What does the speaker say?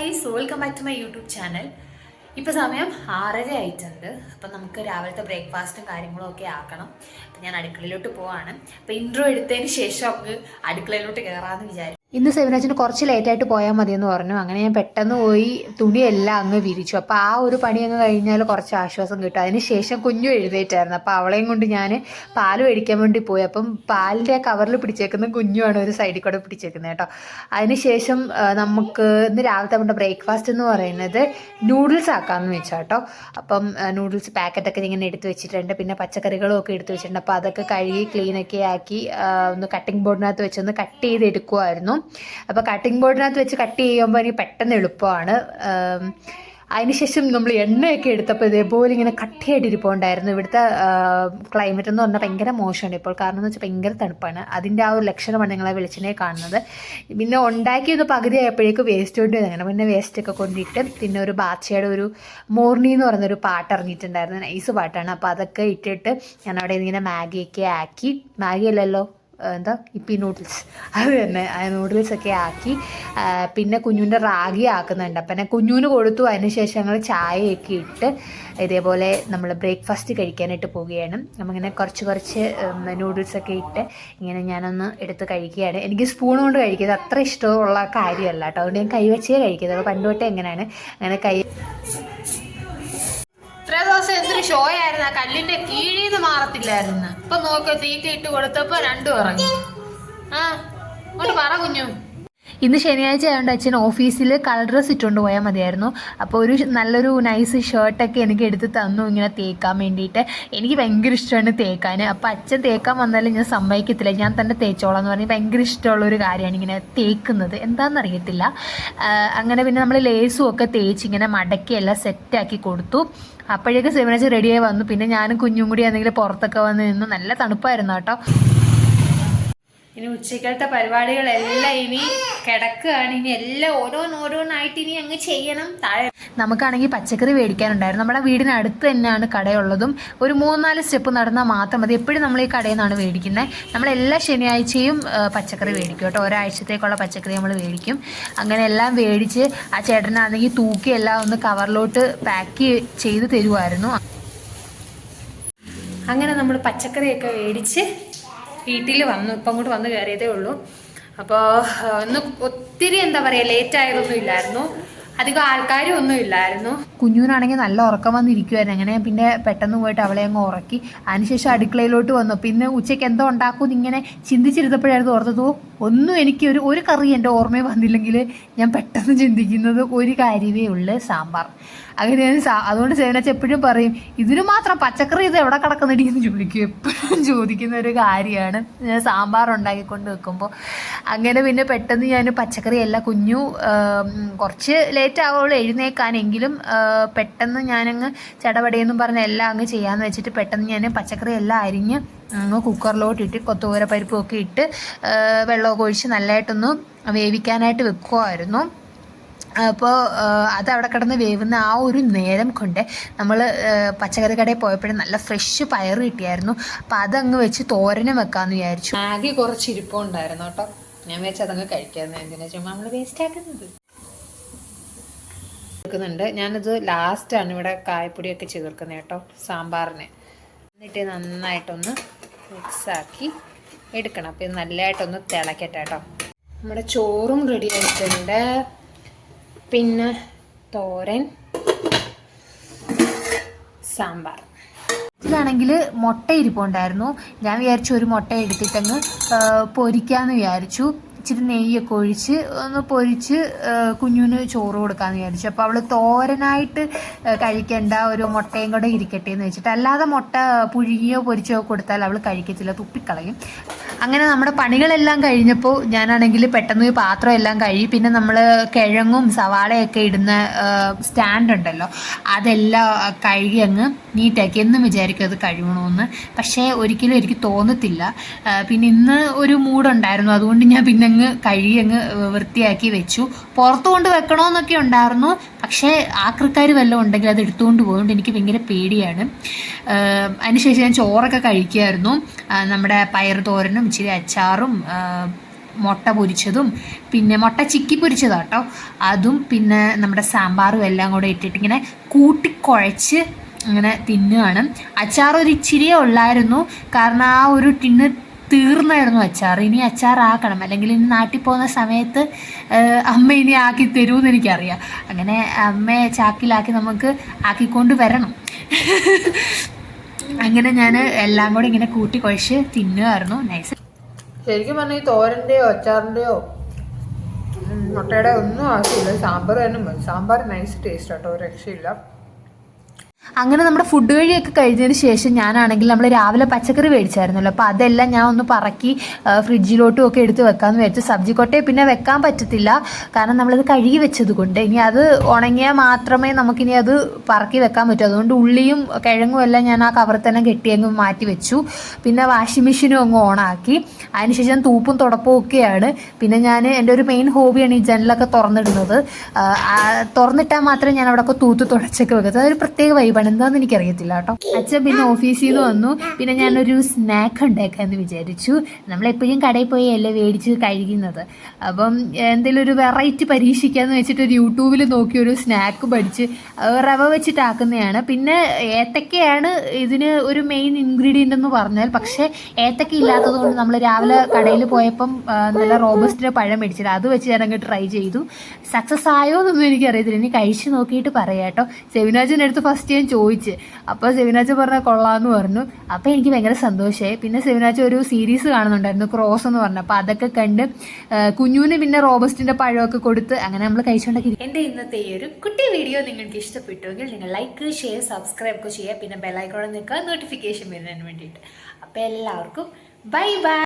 Guys welcome back to my YouTube channel ഇപ്പോൾ സമയം ആറര ആയിട്ടുണ്ട് അപ്പം നമുക്ക് രാവിലത്തെ ബ്രേക്ക്ഫാസ്റ്റും കാര്യങ്ങളും ഒക്കെ ആക്കണം. അപ്പം ഞാൻ അടുക്കളയിലോട്ട് പോവാണ്. അപ്പം ഇൻട്രോ എടുത്തതിന് ശേഷം നമുക്ക് അടുക്കളയിലോട്ട് കയറാമെന്ന് വിചാരിച്ചു ഇന്ന് സെമിനാച്ചിന് കുറച്ച് ലേറ്റായിട്ട് പോയാൽ മതി എന്ന് പറഞ്ഞു. അങ്ങനെ ഞാൻ പെട്ടെന്ന് പോയി തുണിയെല്ലാം അങ്ങ് വിരിച്ചു. അപ്പോൾ ആ ഒരു പണി അങ്ങ് കഴിഞ്ഞാൽ കുറച്ച് ആശ്വാസം കിട്ടും. അതിന് ശേഷം കുഞ്ഞു എഴുതേറ്റായിരുന്നു. അപ്പോൾ അവളെയും കൊണ്ട് ഞാൻ പാൽ മേടിക്കാൻ വേണ്ടി പോയി. അപ്പം പാലിന്റെ ആ കവറിൽ പിടിച്ചേക്കുന്ന കുഞ്ഞുമാണ് ഒരു സൈഡിൽ കൂടെ പിടിച്ചേക്കുന്നത് കേട്ടോ. അതിന് ശേഷം നമുക്ക് ഇന്ന് രാവിലത്തെ നമ്മുടെ ബ്രേക്ക്ഫാസ്റ്റ് എന്ന് പറയുന്നത് നൂഡിൽസ് ആക്കാമെന്ന് വെച്ചാൽ കേട്ടോ. അപ്പം നൂഡിൽസ് പാക്കറ്റൊക്കെ ഇങ്ങനെ എടുത്ത് വെച്ചിട്ടുണ്ട്. പിന്നെ പച്ചക്കറികളും ഒക്കെ എടുത്ത് വെച്ചിട്ടുണ്ട്. അപ്പോൾ അതൊക്കെ കഴുകി ക്ലീനൊക്കെ ആക്കി ഒന്ന് കട്ടിംഗ് ബോർഡിനകത്ത് വെച്ചൊന്ന് കട്ട് ചെയ്ത് എടുക്കുമായിരുന്നു അപ്പോൾ കട്ടിംഗ് ബോർഡിനകത്ത് വെച്ച് കട്ട് ചെയ്യുമ്പോൾ എനിക്ക് പെട്ടെന്ന് എളുപ്പമാണ്. അതിനുശേഷം നമ്മൾ എണ്ണയൊക്കെ എടുത്തപ്പോൾ ഇതേപോലെ ഇങ്ങനെ കട്ടിയായിട്ടിരിപ്പുണ്ടായിരുന്നു ഇവിടുത്തെ ക്ലൈമറ്റ് എന്ന് പറഞ്ഞാൽ ഭയങ്കര മോശമാണ് ഇപ്പോൾ. കാരണം എന്ന് വെച്ചാൽ ഭയങ്കര തണുപ്പാണ്. അതിന്റെ ആ ഒരു ലക്ഷണമാണ് ഞങ്ങളെ വെളിച്ചിനെ കാണുന്നത്. പിന്നെ ഉണ്ടാക്കി ഒന്ന് പകുതി ആയപ്പോഴേക്കും വേസ്റ്റ് കൊണ്ട് അങ്ങനെ പിന്നെ വേസ്റ്റൊക്കെ കൊണ്ടിട്ട് പിന്നെ ഒരു ബാച്ചയുടെ ഒരു മോർണി എന്ന് പറയുന്നൊരു പാട്ട് ഇറങ്ങിയിട്ടുണ്ടായിരുന്നു. നൈസ് പാട്ടാണ്. അപ്പോൾ അതൊക്കെ ഇട്ടിട്ട് ഞാൻ അവിടെ ഇങ്ങനെ മാഗിയൊക്കെ ആക്കി. മാഗി അല്ലല്ലോ എന്താ? ഇപ്പി നൂഡിൽസ് അത് തന്നെ. ആ നൂഡിൽസ് ഒക്കെ ആക്കി പിന്നെ കുഞ്ഞുവിന്റെ റാഗി ആക്കുന്നുണ്ട്. അപ്പം എന്നെ കുഞ്ഞുവിന് കൊടുത്തു. അതിനുശേഷം ഞങ്ങൾ ചായയൊക്കെ ഇട്ട് ഇതേപോലെ നമ്മൾ ബ്രേക്ക്ഫാസ്റ്റ് കഴിക്കാനായിട്ട് പോവുകയാണ്. നമ്മളിങ്ങനെ കുറച്ച് കുറച്ച് നൂഡിൽസ് ഒക്കെ ഇട്ട് ഇങ്ങനെ ഞാനൊന്ന് എടുത്ത് കഴിക്കുകയാണ്. എനിക്ക് സ്പൂൺ കൊണ്ട് കഴിക്കുന്നത് അത്ര ഇഷ്ടമുള്ള കാര്യമല്ല കേട്ടോ. അതുകൊണ്ട് ഞാൻ കൈവച്ചേ കഴിക്കുന്നത് പണ്ട് തൊട്ടേ എങ്ങനെയാണ്? അങ്ങനെ കൈ ഷോ ആയിരുന്നു ആ കല്ലിന്റെ കീഴിൽ മാറത്തില്ലായിരുന്നു. ഇപ്പൊ നോക്ക് തീറ്റ ഇട്ട് കൊടുത്തപ്പോ രണ്ടും ഇറങ്ങി. ആ അങ്ങോട്ട് പറ കുഞ്ഞു. ഇന്ന് ശനിയാഴ്ച ആയതുകൊണ്ട് അച്ഛൻ ഓഫീസിൽ കളർ ഡ്രസ് ഇട്ടുകൊണ്ട് പോയാൽ മതിയായിരുന്നു. അപ്പോൾ ഒരു നല്ലൊരു നൈസ് ഷർട്ടൊക്കെ എനിക്ക് എടുത്ത് തന്നു ഇങ്ങനെ തേക്കാൻ വേണ്ടിയിട്ട്. എനിക്ക് ഭയങ്കര ഇഷ്ടമാണ് തേക്കാൻ അപ്പോൾ അച്ഛൻ തേക്കാൻ വന്നാലും ഞാൻ സമ്മതിക്കത്തില്ല. ഞാൻ തന്നെ തേച്ചോളാം എന്ന് പറഞ്ഞ് ഭയങ്കര ഇഷ്ടമുള്ളൊരു കാര്യമാണ് ഇങ്ങനെ തേക്കുന്നത്. എന്താണെന്നറിയത്തില്ല അങ്ങനെ പിന്നെ നമ്മൾ ലേസും ഒക്കെ തേച്ച് ഇങ്ങനെ മടക്കി എല്ലാം സെറ്റാക്കി കൊടുത്തു. അപ്പോഴേക്കും സെമിനാച്ച് റെഡിയായി വന്നു. പിന്നെ ഞാനും കുഞ്ഞും കൂടി പുറത്തൊക്കെ വന്ന് നിന്ന് നല്ല തണുപ്പായിരുന്നു കേട്ടോ. ഇനി ഉച്ചക്കലത്തെ പരിപാടികളെല്ലാം ഇനി കിടക്കുകയാണ്. ഇനി എല്ലാം ഓരോന്നോരോന്നായിട്ട് ഇനി അങ്ങ് ചെയ്യണം. താഴെ നമുക്കാണെങ്കിൽ പച്ചക്കറി മേടിക്കാനുണ്ടായിരുന്നു. നമ്മുടെ വീടിന് അടുത്ത് തന്നെയാണ് കടയുള്ളതും. ഒരു മൂന്നാൽ സ്റ്റെപ്പ് നടന്നാൽ മാത്രം മതി. എപ്പോഴും നമ്മൾ ഈ കടയിൽ നിന്നാണ് മേടിക്കുന്നത്. നമ്മൾ എല്ലാ ശനിയാഴ്ചയും പച്ചക്കറി മേടിക്കും കേട്ടോ. ഒരാഴ്ചത്തേക്കുള്ള പച്ചക്കറി നമ്മൾ മേടിക്കും. അങ്ങനെ എല്ലാം മേടിച്ച് ആ ചേട്ടനാണെങ്കിൽ തൂക്കി എല്ലാം ഒന്ന് കവറിലോട്ട് പാക്ക് ചെയ്ത് തരുമായിരുന്നു അങ്ങനെ നമ്മൾ പച്ചക്കറിയൊക്കെ മേടിച്ച് വീട്ടിൽ വന്നു ഇപ്പം അങ്ങോട്ട് വന്ന് കയറിയതേ ഉള്ളൂ. അപ്പോൾ ഒന്ന് ഒത്തിരി എന്താ പറയുക ലേറ്റ് ആയതൊന്നും ഇല്ലായിരുന്നു. അധികം ആൾക്കാരും ഒന്നും ഇല്ലായിരുന്നു. കുഞ്ഞുനാണെങ്കിൽ നല്ല ഉറക്കം വന്നിരിക്കുവായിരുന്നു. അങ്ങനെ പിന്നെ പെട്ടെന്ന് പോയിട്ട് അവളെ അങ്ങ് ഉറക്കി. അതിനുശേഷം അടുക്കളയിലോട്ട് വന്നു. പിന്നെ ഉച്ചയ്ക്ക് എന്തോ ഉണ്ടാക്കും ഇങ്ങനെ ചിന്തിച്ചിരുന്നപ്പോഴായിരുന്നു ഓർത്തത് ഒന്നും എനിക്ക് ഒരു ഒരു കറി എന്റെ ഓർമ്മയിൽ വന്നില്ലെങ്കിൽ ഞാൻ പെട്ടെന്ന് ചിന്തിക്കുന്നത് ഒരു കാര്യമേ ഉള്ളൂ സാമ്പാർ. അങ്ങനെ ഞാൻ അതുകൊണ്ട് സേവനച്ച എപ്പോഴും പറയും ഇതിന് മാത്രം പച്ചക്കറി ഇത് എവിടെ കിടക്കുന്നിടി? എന്ന് ചോദിക്കും. എപ്പോഴും ചോദിക്കുന്ന ഒരു കാര്യമാണ്. ഞാൻ സാമ്പാർ ഉണ്ടാക്കിക്കൊണ്ട് വെക്കുമ്പോൾ. അങ്ങനെ പിന്നെ പെട്ടെന്ന് ഞാൻ പച്ചക്കറി എല്ലാം കുഞ്ഞു കുറച്ച് ലേറ്റ് ആവുള്ളൂ എഴുന്നേക്കാനെങ്കിലും പെട്ടെന്ന് ഞാനങ്ങ് ചടപടയെന്നും പറഞ്ഞ് എല്ലാം അങ്ങ് ചെയ്യാമെന്ന് വെച്ചിട്ട് പെട്ടെന്ന് ഞാൻ പച്ചക്കറി എല്ലാം അരിഞ്ഞ് അങ്ങ് കുക്കറിലോട്ട് ഇട്ട് കൊത്തുകൂര പരിപ്പൊക്കെ ഇട്ട് വെള്ളമൊക്കെ ഒഴിച്ച് നല്ലതായിട്ടൊന്ന് വേവിക്കാനായിട്ട് വെക്കുമായിരുന്നു അപ്പോൾ അത് അവിടെ കിടന്ന് വേവുന്ന ആ ഒരു നേരം കൊണ്ട് നമ്മൾ പച്ചക്കറി കടയിൽ പോയപ്പോഴും നല്ല ഫ്രഷ് പയർ കിട്ടിയായിരുന്നു. അപ്പം അതങ്ങ് വെച്ച് തോരനും വെക്കാമെന്ന് വിചാരിച്ചു. ആകെ കുറച്ച് ഇരിപ്പുണ്ടായിരുന്നു കേട്ടോ. ഞാൻ വെച്ച് അതങ്ങ് കഴിക്കാമെന്ന് എന്തിനാ ചുമ്മാ നമ്മൾ വേസ്റ്റ് ആക്കുന്നത്. ചേർക്കുന്നുണ്ട് ഞാനിത് ലാസ്റ്റാണ് ഇവിടെ കായപ്പൊടിയൊക്കെ ചേർക്കുന്നത് കേട്ടോ സാമ്പാറിന്. എന്നിട്ട് നന്നായിട്ടൊന്ന് മിക്സാക്കി എടുക്കണം. അപ്പോൾ ഇത് നല്ലതായിട്ടൊന്ന് തിളക്കട്ടെ കേട്ടോ. നമ്മുടെ ചോറും റെഡി ആയിട്ടുണ്ട്. പിന്നെ തോരൻ സാമ്പാർ. ഇതിലാണെങ്കിൽ മുട്ട ഇരിപ്പുണ്ടായിരുന്നു. ഞാൻ വിചാരിച്ചു ഒരു മുട്ട എടുത്തിട്ടങ്ങ് പൊരിക്കാമെന്ന് വിചാരിച്ചു. ഇച്ചിരി നെയ്യൊക്കെ ഒഴിച്ച് ഒന്ന് പൊരിച്ച് കുഞ്ഞുവിന് ചോറ് കൊടുക്കാമെന്ന് വിചാരിച്ചു. അപ്പോൾ അവൾ തോരനായിട്ട് കഴിക്കേണ്ട ഒരു മുട്ടയും കൂടെ ഇരിക്കട്ടെ എന്ന് വെച്ചിട്ട്. അല്ലാതെ മുട്ട പുഴുങ്ങിയോ പൊരിച്ചോ കൊടുത്താൽ അവൾ കഴിക്കത്തില്ല. തുപ്പിക്കളയും. അങ്ങനെ നമ്മുടെ പണികളെല്ലാം കഴിഞ്ഞപ്പോൾ ഞാനാണെങ്കിൽ പെട്ടെന്ന് പാത്രം എല്ലാം കഴുകി പിന്നെ നമ്മൾ കിഴങ്ങും സവാളയൊക്കെ ഇടുന്ന സ്റ്റാൻഡ് ഉണ്ടല്ലോ അതെല്ലാം കഴുകി അങ്ങ് നീറ്റാക്കി. എന്നും വിചാരിക്കും അത് കഴുകണമെന്ന് പക്ഷേ ഒരിക്കലും എനിക്ക് തോന്നത്തില്ല. പിന്നെ ഇന്ന് ഒരു മൂടുണ്ടായിരുന്നു അതുകൊണ്ട് ഞാൻ പിന്നെ അങ്ങ് കഴുകി അങ്ങ് വൃത്തിയാക്കി വെച്ചു. പുറത്ത് കൊണ്ട് വെക്കണമെന്നൊക്കെ ഉണ്ടായിരുന്നു. പക്ഷേ ആക്രിക്കാർ വല്ലതും ഉണ്ടെങ്കിൽ അത് എടുത്തുകൊണ്ട് പോകുന്നുണ്ട് എനിക്ക് ഭയങ്കര പേടിയാണ്. അതിനുശേഷം ഞാൻ ചോറൊക്കെ കഴിക്കുമായിരുന്നു നമ്മുടെ പയർ തോരനും ഇച്ചിരി അച്ചാറും മുട്ട പൊരിച്ചതും പിന്നെ മുട്ട ചിക്കി പൊരിച്ചതാട്ടോ. അതും പിന്നെ നമ്മുടെ സാമ്പാറും എല്ലാം കൂടെ ഇട്ടിട്ട് ഇങ്ങനെ കൂട്ടിക്കുഴച്ച് അങ്ങനെ തിന്നുകയാണ്. അച്ചാർ ഒരു ഇച്ചിരിയേ ഉള്ളായിരുന്നു. കാരണം ആ ഒരു ടിന്ന് തീർന്നായിരുന്നു അച്ചാർ. ഇനി അച്ചാർ ആക്കണം. അല്ലെങ്കിൽ ഇനി നാട്ടിൽ പോകുന്ന സമയത്ത് അമ്മ ഇനി ആക്കി തരുമെന്ന് എനിക്കറിയാം. അങ്ങനെ അമ്മയെ ചാക്കിലാക്കി നമുക്ക് ആക്കിക്കൊണ്ട് വരണം. അങ്ങനെ ഞാൻ എല്ലാം കൂടെ ഇങ്ങനെ കൂട്ടി കുഴച്ച് തിന്നുമായിരുന്നു നൈസ് ശരിക്കും പറഞ്ഞാൽ ഈ തോരന്റെയോ അച്ചാറിന്റെയോ മുട്ടയുടെ ഒന്നും ആവശ്യമില്ല. സാമ്പാർ തന്നെ മതി. സാമ്പാർ നൈസ് ടേസ്റ്റ് കേട്ടോ രക്ഷയില്ല. അങ്ങനെ നമ്മുടെ ഫുഡ് കഴിയൊക്കെ കഴിഞ്ഞതിന് ശേഷം ഞാനാണെങ്കിൽ നമ്മൾ രാവിലെ പച്ചക്കറി മേടിച്ചായിരുന്നല്ലോ. അപ്പോൾ അതെല്ലാം ഞാൻ ഒന്ന് പറക്കി ഫ്രിഡ്ജിലോട്ടും ഒക്കെ എടുത്ത് വെക്കാമെന്ന് വിചാരിച്ചു. സബ്ജി കൊട്ടയെ പിന്നെ വെക്കാൻ പറ്റത്തില്ല. കാരണം നമ്മളത് കഴുകി വെച്ചത് കൊണ്ട് ഇനി അത് ഉണങ്ങിയാൽ മാത്രമേ നമുക്കിനി അത് പറക്കി വെക്കാൻ പറ്റൂ. അതുകൊണ്ട് ഉള്ളിയും കിഴങ്ങും എല്ലാം ഞാൻ ആ കവറിൽ തന്നെ കെട്ടിയങ്ങ് മാറ്റി വെച്ചു. പിന്നെ വാഷിംഗ് മെഷീനും അങ്ങ് ഓണാക്കി. അതിനുശേഷം തൂപ്പും തുടപ്പും ഒക്കെയാണ്. പിന്നെ ഞാൻ എന്റെ ഒരു മെയിൻ ഹോബിയാണ് ഈ ജനലൊക്കെ തുറന്നിടുന്നത്. തുറന്നിട്ടാൽ മാത്രമേ ഞാൻ അവിടെ ഒക്കെ തൂത്ത് തുടച്ചൊക്കെ വെക്കുന്നത് അതൊരു പ്രത്യേക വൈബാണ് എന്താണെന്ന് എനിക്കറിയത്തില്ല കേട്ടോ. അച്ഛൻ പിന്നെ ഓഫീസിൽ നിന്ന് വന്നു. പിന്നെ ഞാനൊരു സ്നാക്ക് ഉണ്ടാക്കാമെന്ന് വിചാരിച്ചു. നമ്മളെപ്പോഴും കടയിൽ പോയി അല്ലേ മേടിച്ച് കഴിക്കുന്നത്. അപ്പം എന്തെങ്കിലും ഒരു വെറൈറ്റി പരീക്ഷിക്കാമെന്ന് വെച്ചിട്ട് ഒരു യൂട്യൂബിൽ നോക്കി ഒരു സ്നാക്ക് പഠിച്ച് റവ വെച്ചിട്ടാക്കുന്നതാണ്. പിന്നെ ഏത്തക്കയാണ് ഇതിന് ഒരു മെയിൻ ഇൻഗ്രീഡിയന്റ് എന്ന് പറഞ്ഞാൽ. പക്ഷേ ഏത്തക്ക ഇല്ലാത്തത് കൊണ്ട് നമ്മൾ രാവിലെ കടയിൽ പോയപ്പം നല്ല റോബസ്റ്റിന്റെ പഴം മേടിച്ചിട്ട് അത് വെച്ച് ഞാൻ അങ്ങ് ട്രൈ ചെയ്തു. സക്സസ് ആയോ എന്നൊന്നും എനിക്കറിയത്തില്ല. ഇനി കഴിച്ച് നോക്കിയിട്ട് പറയാം കേട്ടോ. സെവിനാജിന്റെ അടുത്ത് ഫസ്റ്റ് ഞാൻ ചോദിച്ച്. അപ്പോൾ സെവിനാച്ച പറഞ്ഞ കൊള്ളാന്ന് പറഞ്ഞു. അപ്പോൾ എനിക്ക് ഭയങ്കര സന്തോഷമായി പിന്നെ സെവിനാച്ച ഒരു സീരീസ് കാണുന്നുണ്ടായിരുന്നു ക്രോസ് എന്ന് പറഞ്ഞു. അപ്പോൾ അതൊക്കെ കണ്ട് കുഞ്ഞുവിന് പിന്നെ റോബസ്റ്റിന്റെ പഴമൊക്കെ കൊടുത്ത് അങ്ങനെ നമ്മൾ കഴിച്ചുകൊണ്ടൊക്കെ എന്റെ ഇന്നത്തെ ഈ ഒരു കുട്ടി വീഡിയോ നിങ്ങൾക്ക് ഇഷ്ടപ്പെട്ടുവെങ്കിൽ നിങ്ങൾ ലൈക്ക് ഷെയർ സബ്സ്ക്രൈബ് ഒക്കെ ചെയ്യുക. പിന്നെ ബെല്ലൈക്കോടെ നിൽക്കുക നോട്ടിഫിക്കേഷൻ വരുന്നതിന് വേണ്ടിയിട്ട്. അപ്പോൾ എല്ലാവർക്കും ബൈ ബൈ